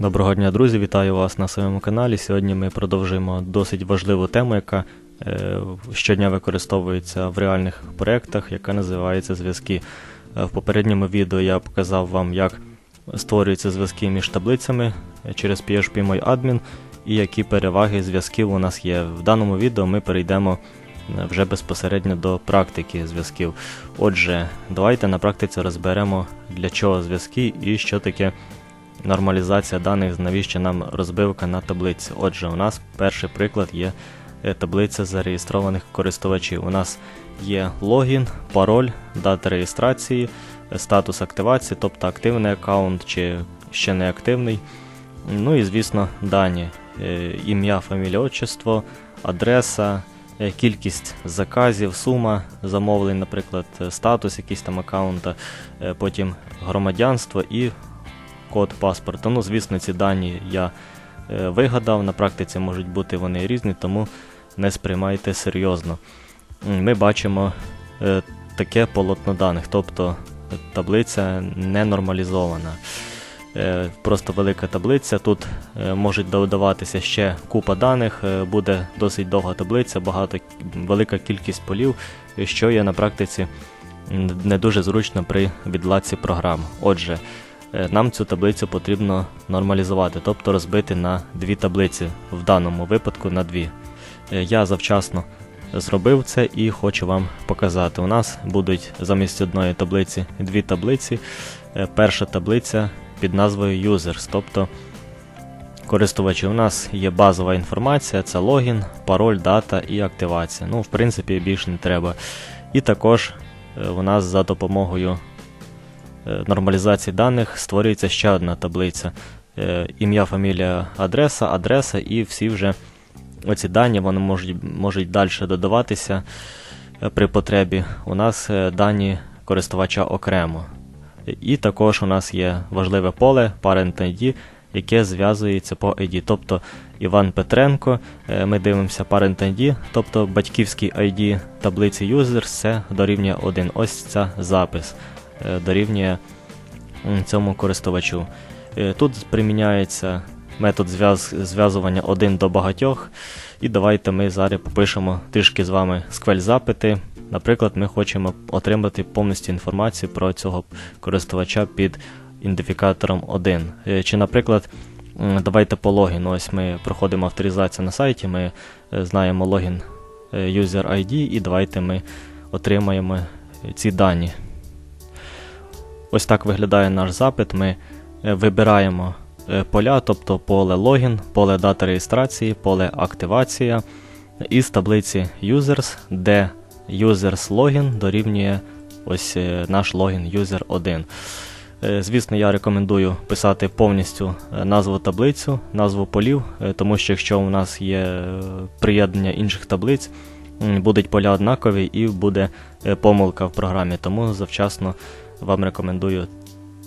Доброго дня, друзі! Вітаю вас на своєму каналі. Сьогодні ми продовжуємо досить важливу тему, яка е, щодня використовується в реальних проєктах, яка називається зв'язки. Е, В попередньому відео я показав вам, як створюються зв'язки між таблицями е, через PHP і які переваги зв'язків у нас є. В даному відео ми перейдемо вже безпосередньо до практики зв'язків. Отже, давайте на практиці розберемо для чого зв'язки і що таке нормалізація даних, навіщо нам розбивка на таблиці. Отже, у нас перший приклад є е, таблиця зареєстрованих користувачів. У нас є логін, пароль, дата реєстрації, е, статус активації, тобто активний аккаунт чи ще не активний. Ну і, звісно, дані: Е, ім'я, фамілія, отчество, адреса, кількість заказів, сума замовлень, наприклад, статус якийсь там аккаунта, потім громадянство і код паспорта. Ну, звісно, ці дані я е, вигадав. На практиці можуть бути вони різні, тому не сприймайте серйозно. Ми бачимо е, таке полотно даних, тобто таблиця не нормалізована. Е, Просто велика таблиця. Тут можуть додаватися ще купа даних, буде досить довга таблиця, багато велика кількість полів, що є на практиці не дуже зручно при відладці програм. Отже, нам цю таблицю потрібно нормалізувати, тобто розбити на дві таблиці, в даному випадку на дві. Е, Я завчасно зробив це і хочу вам показати. У нас будуть замість одної таблиці дві таблиці. Е, Перша таблиця під назвою Users, тобто користувачі. У нас є базова інформація, це логін, пароль, дата і активація. Ну, в принципі, більше не треба. І також е, у нас за допомогою е, нормалізації даних створюється ще одна таблиця. Е, Ім'я, фамілія, адреса, адреса і всі вже оці дані вони можуть, можуть далі додаватися е, при потребі. У нас е, дані користувача окремо. І також у нас є важливе поле Parent ID, яке зв'язується по ID. Тобто Іван Петренко, е, ми дивимося Parent ID, тобто батьківський ID таблиці Users, це дорівнює 1. Ось це запис е, дорівнює цьому користувачу. Е, Тут приміняється метод зв'яз- зв'язування один до багатьох. І давайте ми зараз попишемо трішки з вами сквель запити. Наприклад, ми хочемо отримати повністю інформацію про цього користувача під ідентифікатором 1. Е, Чи, наприклад, давайте по логіну. Ось ми проходимо авторизацію на сайті, ми е, знаємо логін е, user ID, і давайте ми отримаємо е, ці дані. Ось так виглядає наш запит. Ми е, вибираємо е, поля, тобто поле логін, поле дата реєстрації, поле активація із таблиці users, де users login дорівнює ось е, наш логін user 1. Е, Звісно, я рекомендую писати повністю назву таблицю, назву полів, тому що якщо у нас є приєднання інших таблиць, будуть поля однакові і буде помилка в програмі. Тому завчасно вам рекомендую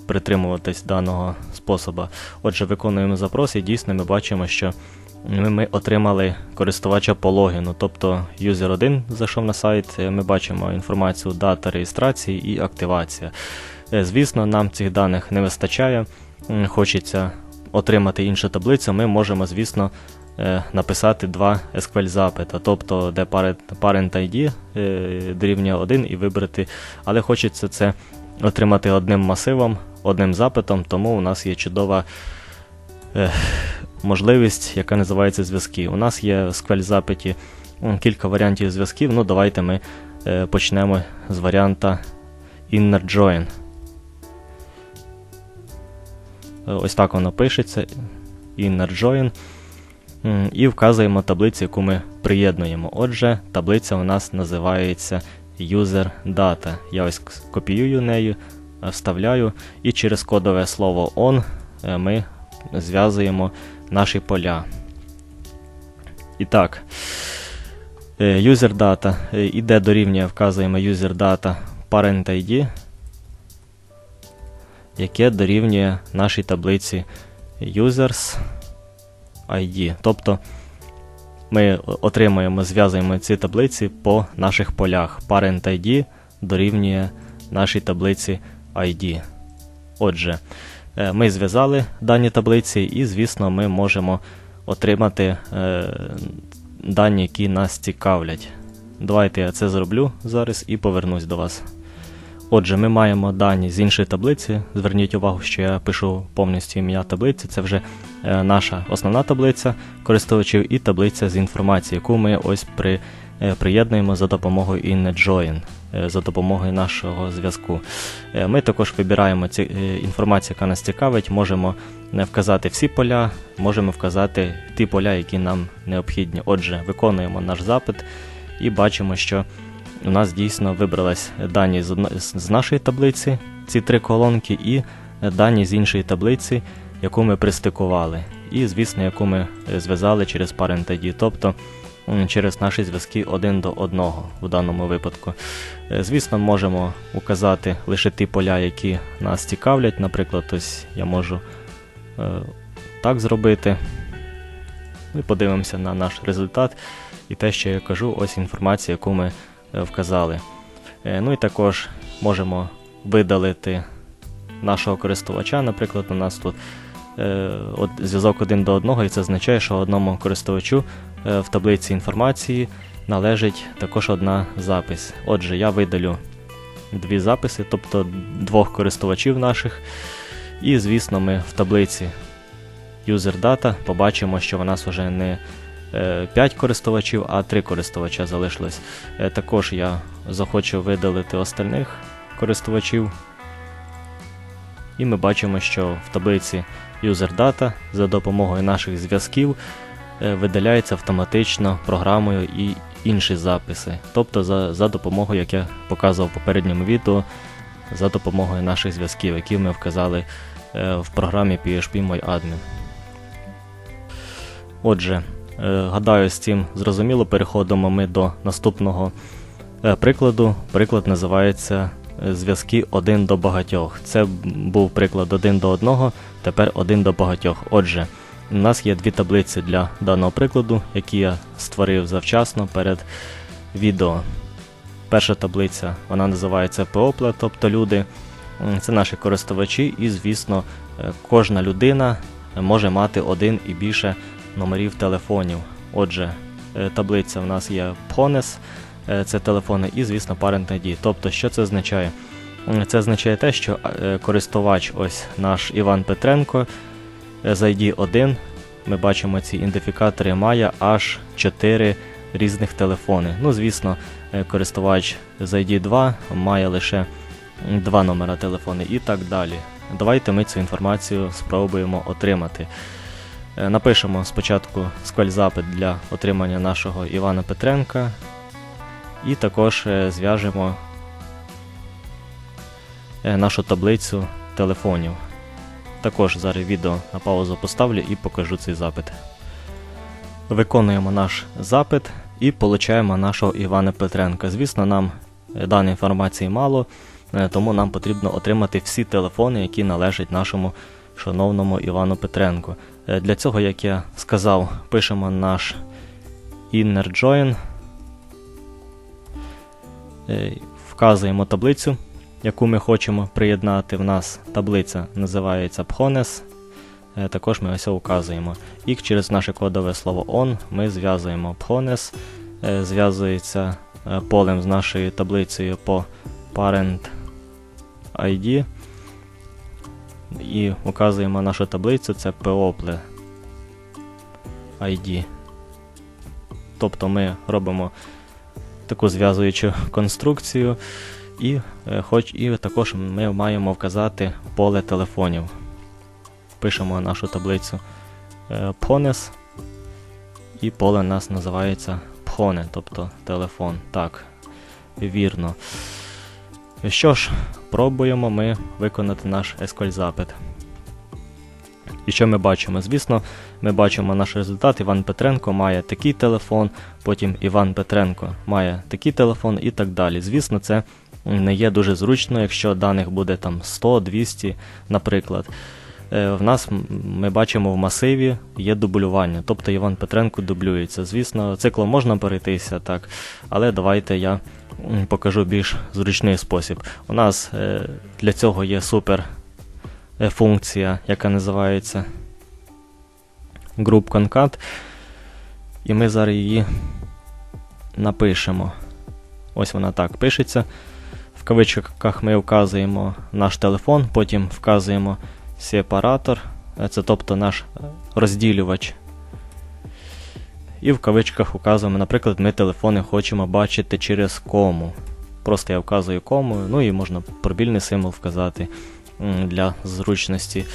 притримуватись даного способу. Отже, виконуємо запрос і дійсно ми бачимо, що ми, отримали користувача по логіну, тобто юзер 1 зайшов на сайт, е, ми бачимо інформацію дата реєстрації і активація. Е, Звісно, нам цих даних не вистачає. Хочеться отримати іншу таблицю, ми можемо, звісно, е, написати два SQL запита, тобто де parent, ID дорівнює 1 і вибрати, але хочеться це отримати одним масивом, одним запитом, тому у нас є чудова е, можливість, яка називається зв'язки. У нас є в SQL запиті кілька варіантів зв'язків. Ну, давайте ми е, почнемо з варіанта inner join. Е, Ось так воно пишеться. Inner join. І вказуємо таблицю, яку ми приєднуємо. Отже, таблиця у нас називається user data. Я ось копіюю нею, е, вставляю, і через кодове слово on е, ми зв'язуємо наші поля. І так, user data е, іде дорівнює, вказуємо user data parent ID, яке дорівнює нашій таблиці users ID. Тобто ми отримуємо, зв'язуємо ці таблиці по наших полях. Parent ID дорівнює нашій таблиці ID. Отже, Е, Ми зв'язали дані таблиці, і, звісно, ми можемо отримати е, дані, які нас цікавлять. Давайте я це зроблю зараз і повернусь до вас. Отже, ми маємо дані з іншої таблиці. Зверніть увагу, що я пишу повністю ім'я таблиці. Це вже е, наша основна таблиця користувачів і таблиця з інформацією, яку ми ось при, е, приєднуємо за допомогою InNetJoin, е, за допомогою нашого зв'язку. Ми також вибираємо ці, інформацію, яка нас цікавить, можемо не вказати всі поля, можемо вказати ті поля, які нам необхідні. Отже, виконуємо наш запит і бачимо, що у нас дійсно вибрались дані з, нашої таблиці, ці три колонки, і е, дані з іншої таблиці, яку ми пристикували, і, звісно, яку ми е, зв'язали через Parent ID, тобто через наші зв'язки один до одного в даному випадку. Е, Звісно, можемо указати лише ті поля, які нас цікавлять. Наприклад, ось я можу так зробити. Ми подивимося на наш результат. І те, що я кажу, ось інформація, яку ми вказали. Е, Ну і також можемо видалити нашого користувача. Наприклад, у нас тут е, зв'язок один до одного, і це означає, що одному користувачу е, в таблиці інформації належить також одна запис. Отже, я видалю дві записи, тобто двох користувачів наших. І, звісно, ми в таблиці User побачимо, що в нас вже не 5 користувачів, а 3 користувача залишилось. Е, Також я захочу видалити остальних користувачів. І ми бачимо, що в таблиці User за допомогою наших зв'язків е, видаляється автоматично програмою і інші записи. Тобто за, за допомогою, як я показував в попередньому відео, за допомогою наших зв'язків, які ми вказали е, в програмі PHP MyAdmin. Отже, е, гадаю, з цим зрозуміло. Переходимо ми до наступного е, прикладу. Приклад називається е, зв'язки один до багатьох. Це був приклад один до одного, тепер один до багатьох. Отже, у нас є дві таблиці для даного прикладу, які я створив завчасно перед відео. Перша таблиця вона називається People, тобто люди. Це наші користувачі, і, звісно, е, кожна людина може мати один і більше номерів телефонів. Отже, е, таблиця в нас є PONES, е, це телефони, і, звісно, Parent ID. Тобто, що це означає? Це означає те, що е, користувач, ось наш Іван Петренко, е, з ID 1, ми бачимо ці ідентифікатори, має аж 4 різних телефони. Ну, звісно, е, користувач з ID 2 має лише м, два номера телефону і так далі. Давайте ми цю інформацію спробуємо отримати. Е, Напишемо спочатку скваль-запит для отримання нашого Івана Петренка і також е, зв'яжемо е, нашу таблицю телефонів. Також зараз відео на паузу поставлю і покажу цей запит. Виконуємо наш запит і получаємо нашого Івана Петренка. Звісно, нам даної інформації мало, тому нам потрібно отримати всі телефони, які належать нашому шановному Івану Петренку. Е, Для цього, як я сказав, пишемо наш inner join, Е, вказуємо таблицю, яку ми хочемо приєднати. В нас таблиця називається Phones. Е, Також ми ось указуємо. І через наше кодове слово on ми зв'язуємо Phones, зв'язується полем з нашою таблицею по parent ID. І указуємо нашу таблицю, це POPLE ID. Тобто ми робимо таку зв'язуючу конструкцію, і, е, хоч, і також ми маємо вказати поле телефонів. Пишемо нашу таблицю е, PONES, і поле у нас називається PHONE, тобто телефон. Так, вірно. Що ж, пробуємо ми виконати наш SQL запит. І що ми бачимо? Звісно, ми бачимо наш результат. Іван Петренко має такий телефон, потім Іван Петренко має такий телефон і так далі. Звісно, це не є дуже зручно, якщо даних буде там 100-200, наприклад. Е, В нас ми бачимо в масиві є дублювання, тобто Іван Петренко дублюється. Звісно, циклом можна перейтися, так, але давайте я покажу більш зручний спосіб. У нас е, для цього є супер е, функція, яка називається Group Concat. І ми зараз її напишемо. Ось вона так пишеться. В кавичках ми вказуємо наш телефон, потім вказуємо сепаратор, це тобто наш розділювач. І в кавичках вказуємо, наприклад, ми телефони хочемо бачити через кому. Просто я вказую кому, ну і можна пробільний символ вказати для зручності.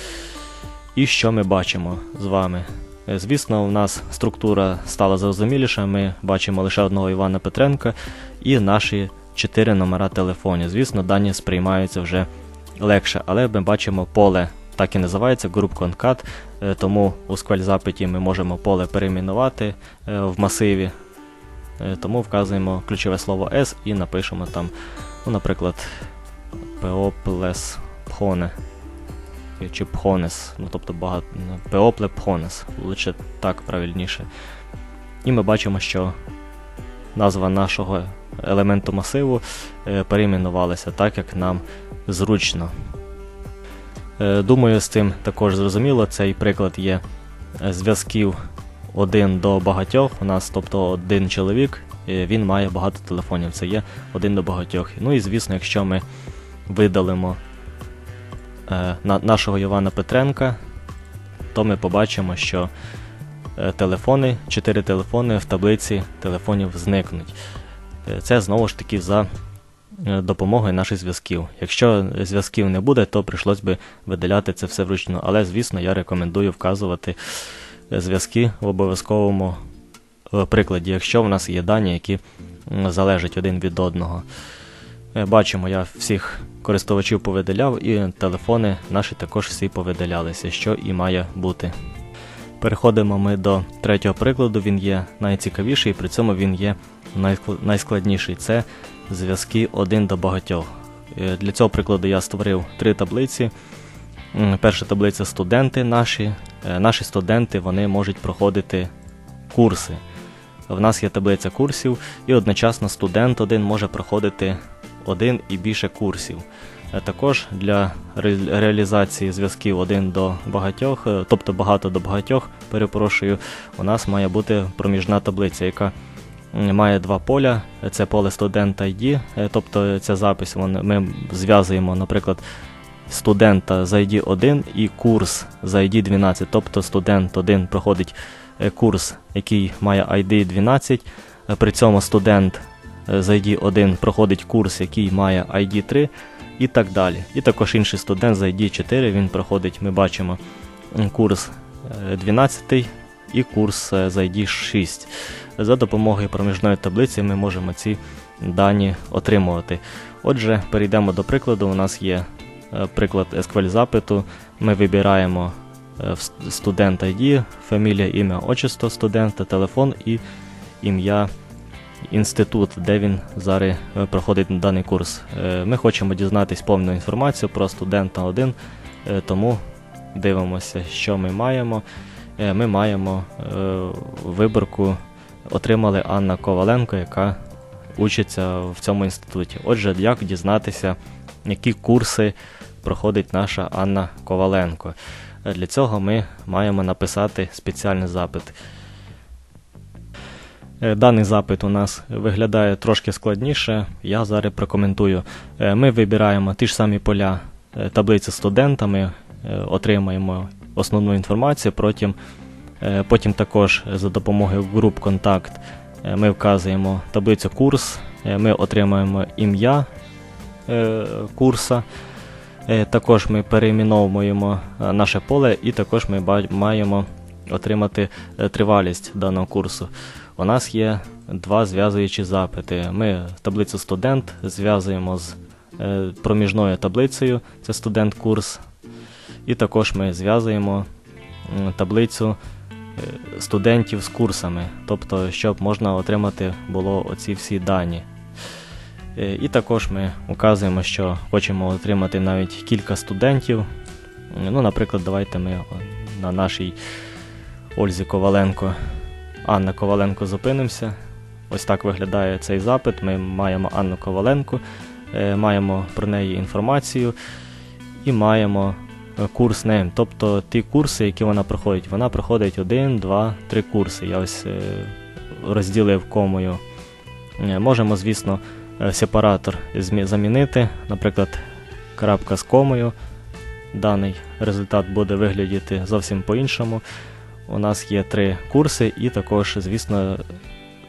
І що ми бачимо з вами? Е, Звісно, у нас структура стала зрозуміліша. Ми бачимо лише одного Івана Петренка і наші чотири номера телефонів. Звісно, дані сприймаються вже легше, але ми бачимо поле, так і називається Group Concat, е, тому у SQL запиті ми можемо поле перейменувати е, в масиві. Тому вказуємо ключове слово S і напишемо там, ну, наприклад, Peoples чи Пхонес, ну тобто багато People Pхонес, лише так правильніше. І ми бачимо, що назва нашого елементу масиву е, перейменувалася так, як нам зручно. Е, Думаю, з цим також зрозуміло. Цей приклад є е, зв'язків один до багатьох. У нас, тобто, один чоловік, він має багато телефонів. Це є один до багатьох. Ну і звісно, якщо ми видалимо е, на, нашого Івана Петренка, то ми побачимо, що е, телефони, 4 телефони в таблиці телефонів зникнуть. Е, Це знову ж таки за е, допомогою наших зв'язків. Якщо зв'язків не буде, то прийшлось би видаляти це все вручну. Але, звісно, я рекомендую вказувати зв'язки в обов'язковому прикладі, якщо в нас є дані, які залежать один від одного. Бачимо, я всіх користувачів повидаляв, і телефони наші також всі повидалялися, що і має бути. Переходимо ми до третього прикладу. Він є найцікавіший, при цьому він є найскладніший. Це зв'язки один до багатьох. Е, Для цього прикладу я створив три таблиці. Перша таблиця студенти наші. Е, Наші студенти вони можуть проходити курси. В нас є таблиця курсів, і одночасно студент один може проходити один і більше курсів. Е, Також для реалізації зв'язків один до багатьох, е, тобто багато до багатьох, перепрошую, у нас має бути проміжна таблиця, яка має два поля. Е, Це поле студент ID, тобто ця запис вон- ми зв'язуємо, наприклад, студента з ID 1 і курс з ID 12. Тобто студент 1 проходить курс, який має ID 12, е, при цьому студент з ID 1 проходить курс, який має ID 3 і так далі. І також інший студент з ID 4 він проходить, ми бачимо, курс е, 12 і курс е, з ID 6. За допомогою проміжної таблиці ми можемо ці дані отримувати. Отже, перейдемо до прикладу. У нас є е, приклад SQL запиту. Ми вибираємо е, студент ID, фамілія, ім'я, отчество студента, телефон і ім'я інститут, де він зараз е, проходить даний курс. Е, Ми хочемо дізнатись повну інформацію про студента 1, е, тому дивимося, що ми маємо. Ми маємо виборку, отримали Анна Коваленко, яка учиться в цьому інституті. Отже, як дізнатися, які курси проходить наша Анна Коваленко. Для цього ми маємо написати спеціальний запит. Е, Даний запит у нас виглядає трошки складніше. Я зараз прокоментую. Е, Ми вибираємо ті ж самі поля е, таблиці студента, ми е, отримаємо основну інформацію. Потім, потім також за допомогою груп контакт ми вказуємо таблицю курс, ми отримаємо ім'я курса. Також ми перейменовуємо наше поле, і також ми маємо отримати тривалість даного курсу. У нас є два зв'язуючі запити. Ми таблицю студент зв'язуємо з е, проміжною таблицею, це студент курс. І також ми зв'язуємо таблицю е, студентів з курсами, тобто, щоб можна отримати було оці всі дані. Е, І також ми указуємо, що хочемо отримати навіть кілька студентів. Ну, наприклад, давайте ми на нашій Ользі Коваленко, Анна Коваленко зупинимося. Ось так виглядає цей запит. Ми маємо Анну Коваленко, е, маємо про неї інформацію і маємо е, курс name, тобто ті курси, які вона проходить. Вона проходить один, два, три курси. Я ось е, розділив комою. Можемо, звісно, сепаратор замінити, наприклад, крапка з комою. Даний результат буде виглядіти зовсім по-іншому. У нас є три курси і також, звісно,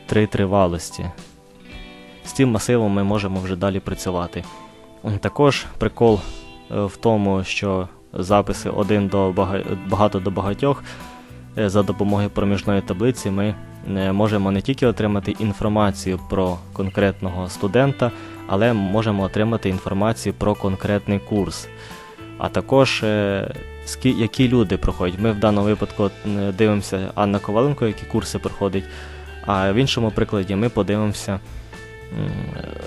три тривалості. З цим масивом ми можемо вже далі працювати. Також прикол е, в тому, що записи один до багато до багатьох е, за допомогою проміжної таблиці ми е, можемо не тільки отримати інформацію про конкретного студента, але можемо отримати інформацію про конкретний курс. А також е, які люди проходять. Ми в даному випадку дивимося Анна Коваленко, які курси проходить. А в іншому прикладі ми подивимося,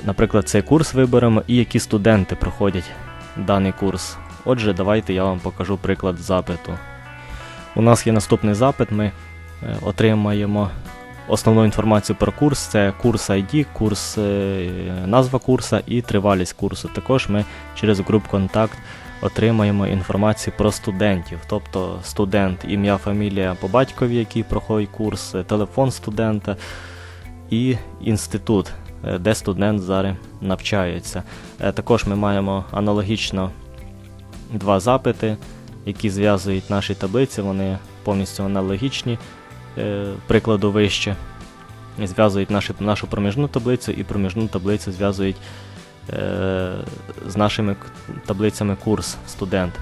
наприклад, цей курс виберемо і які студенти проходять даний курс. Отже, давайте я вам покажу приклад запиту. У нас є наступний запит. Ми е, отримаємо основну інформацію про курс. Це курс ID, курс, е, назва курса і тривалість курсу. Також ми через груп контакт отримаємо інформацію про студентів, тобто студент, ім'я, фамілія по батькові, який проходить курс, телефон студента і інститут, е, де студент зараз навчається. Е, Також ми маємо аналогічно два запити, які зв'язують наші таблиці, вони повністю аналогічні, е, прикладу вище. Зв'язують нашу проміжну таблицю і проміжну таблицю зв'язують з нашими таблицями курс студент.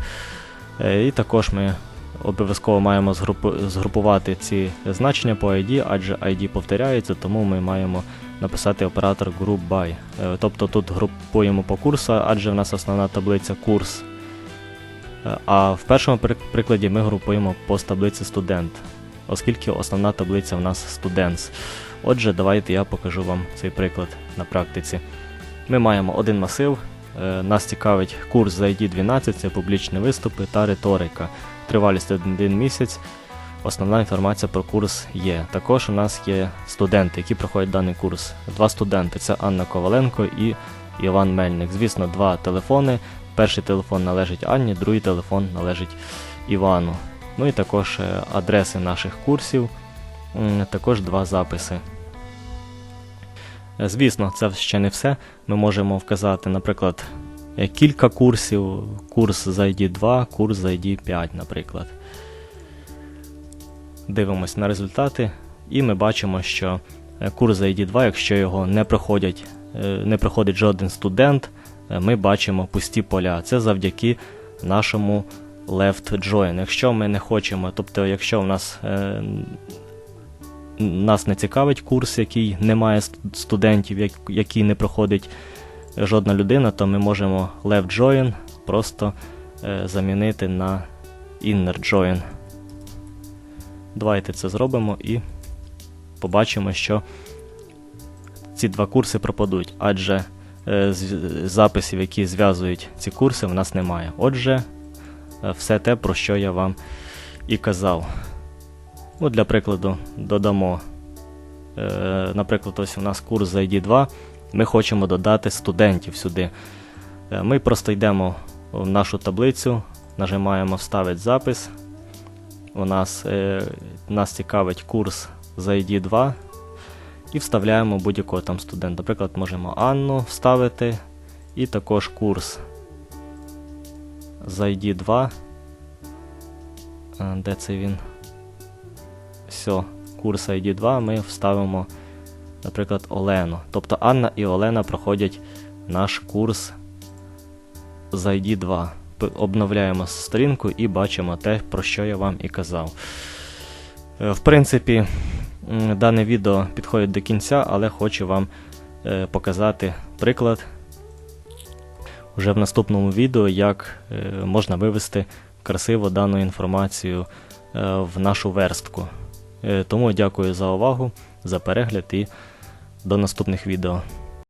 Е, І також ми обов'язково маємо згрупувати ці значення по ID, адже ID повторяється, тому ми маємо написати оператор group by. Е, Тобто тут групуємо по курсу, адже в нас основна таблиця курс. Е, А в першому прикладі ми групуємо по таблиці студент, оскільки основна таблиця в нас students. Отже, давайте я покажу вам цей приклад на практиці. Ми маємо один масив. е, Нас цікавить курс за ID 12, це публічні виступи та риторика. Тривалість один місяць. Основна інформація про курс є. Також у нас є студенти, які проходять даний курс. Два студенти це Анна Коваленко і Іван Мельник. Звісно, два телефони. Перший телефон належить Анні, другий телефон належить Івану. Ну і також е, адреси наших курсів, також два записи. Звісно, це ще не все. Ми можемо вказати, наприклад, е, кілька курсів, курс за ID 2, курс за ID 5, наприклад. Дивимось на результати, і ми бачимо, що е, курс за ID 2, якщо його не проходять, е, не проходить жоден студент, ми бачимо пусті поля. Це завдяки нашому left join. Якщо ми не хочемо, тобто, якщо в нас нас не цікавить курс, який не має студентів, який не проходить жодна людина, то ми можемо left join просто е, замінити на inner join. Давайте це зробимо і побачимо, що ці два курси пропадуть, адже е, записів, які зв'язують ці курси, в нас немає. Отже, е, все те, про що я вам і казав. Ну, для прикладу, додамо, е, наприклад, ось у нас курс за ID 2. Ми хочемо додати студентів сюди. Е, Ми просто йдемо в нашу таблицю, нажимаємо Вставити запис. У нас, е, нас цікавить курс за ID 2 і вставляємо будь-якого там студента. Наприклад, можемо Анну вставити і також курс за ID 2. Е, Де це він? Все, курс ID 2 ми вставимо, наприклад, Олену. Тобто Анна і Олена проходять наш курс з ID 2. Обновляємо сторінку і бачимо те, про що я вам і казав. Е, В принципі, дане відео підходить до кінця, але хочу вам е, показати приклад вже в наступному відео, як е, можна вивести красиво дану інформацію в нашу верстку. Е, Тому дякую за увагу, за перегляд і до наступних відео.